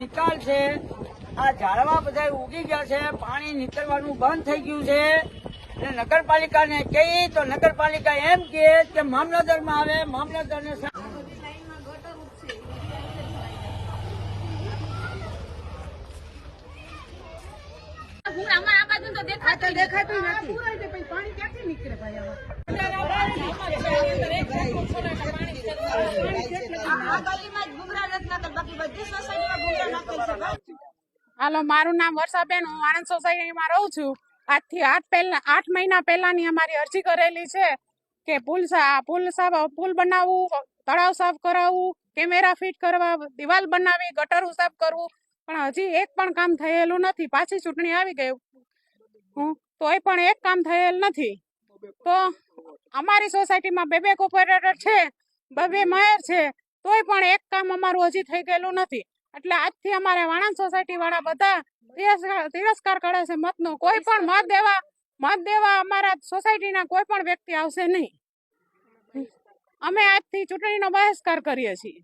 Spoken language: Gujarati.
નિકાલ છે. આ ઝાડવા બધા ઉગી ગયા છે. પાણી નીકળવાનું બંધ થઈ ગયું છે. અને નગરપાલિકાને કહી તો નગરપાલિકા એમ કહે કે મામલતદારમાં આવે. મામલતદારને દેખાતું નથી. પાણી ક્યાંથી નીકળે ભાઈ હાલો, મારું નામ વર્ષાબેન, હું આણંદ સોસાયટીમાં રહું છું. આજથી આઠ પહેલા, આઠ મહિના પહેલાની અમારી અરજી કરેલી છે કે પુલ પુલ સાફ, પુલ બનાવવું, તળાવ સાફ કરાવવું, કેમેરા ફિટ કરવા, દિવાલ બનાવી ગટર સાફ કરવું. પણ હજી એક પણ કામ થયેલું નથી. પાછી ચૂંટણી આવી ગઈ. હું, તોય પણ એક કામ થયેલ નથી. તો અમારી સોસાયટીમાં બે બે કોપરેટર છે. બે માયર છે, તોય પણ એક કામ અમારું હજી થઈ ગયેલું નથી. એટલે આજથી અમારે વાણંદ સોસાયટી વાળા બધા તિરસ્કાર કરે છે મતનો. કોઈ પણ મત દેવા મત દેવા અમારા સોસાયટીના કોઈ પણ વ્યક્તિ આવશે નહીં. અમે આજથી ચૂંટણીનો બહિષ્કાર કરીએ છીએ.